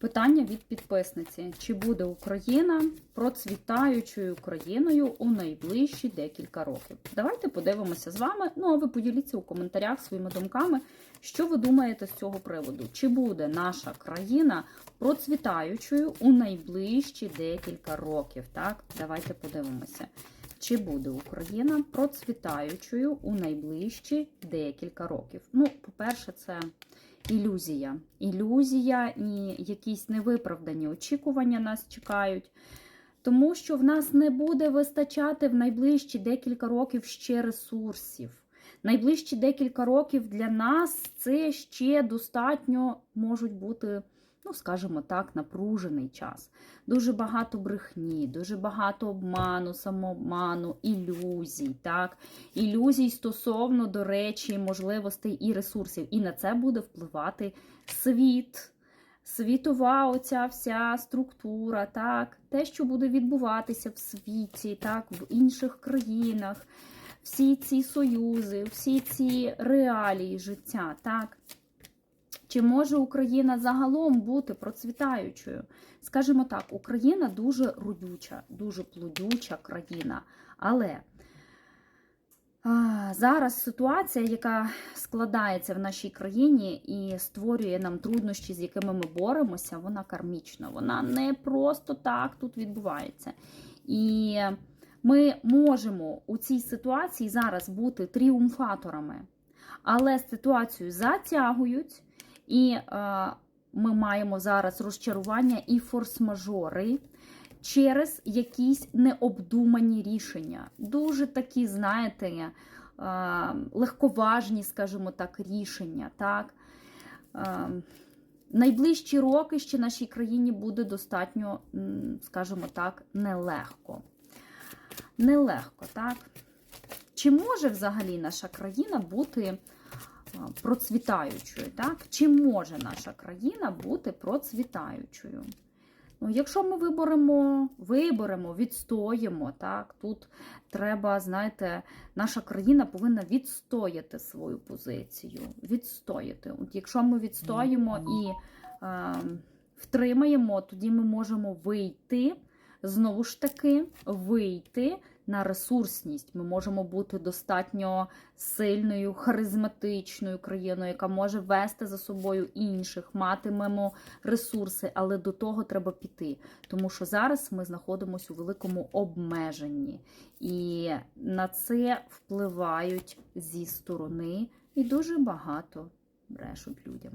Питання від підписниці: чи буде Україна процвітаючою країною у найближчі декілька років? Давайте подивимося з вами. Ну а ви поділіться у коментарях своїми думками, що ви думаєте з цього приводу? Чи буде наша країна процвітаючою у найближчі декілька років? Так, давайте подивимося. Чи буде Україна процвітаючою у найближчі декілька років? Ну, по-перше, це ілюзія. Ілюзія і якісь невиправдані очікування нас чекають. Тому що в нас не буде вистачати в найближчі декілька років ще ресурсів. Найближчі декілька років для нас це ще достатньо можуть бути, ну, скажімо так, напружений час. Дуже багато брехні, дуже багато обману, самообману, ілюзій. так? Ілюзій стосовно, до речі, можливостей і ресурсів. І на це буде впливати світ. Світова оця вся структура, так, те, що буде відбуватися в світі, так, в інших країнах, всі ці союзи, всі ці реалії життя, так. Чи може Україна загалом бути процвітаючою? Скажімо так, Україна дуже родюча, дуже плодюча країна. Але а, зараз ситуація, яка складається в нашій країні і створює нам труднощі, з якими ми боремося, вона кармічна. Вона не просто так тут відбувається. І ми можемо у цій ситуації зараз бути тріумфаторами, але ситуацію затягують. І е, ми маємо зараз розчарування і форс-мажори через якісь необдумані рішення. Дуже такі, знаєте, е, легковажні, скажімо так, рішення. Так? Е, найближчі роки ще нашій країні буде достатньо, скажімо так, нелегко. Нелегко, так? Чи може взагалі наша країна бути процвітаючою. Так? Чи може наша країна бути процвітаючою? Ну, Якщо ми виборемо, виберемо, відстоїмо, так, тут треба, знаєте, наша країна повинна відстояти свою позицію. Відстояти. От Якщо ми відстоїмо і е, втримаємо, тоді ми можемо вийти, знову ж таки, вийти на ресурсність. Ми можемо бути достатньо сильною, харизматичною країною, яка може вести за собою інших, матимемо ресурси, але до того треба піти. Тому що зараз ми знаходимося у великому обмеженні, і на це впливають зі сторони і дуже багато брешуть людям.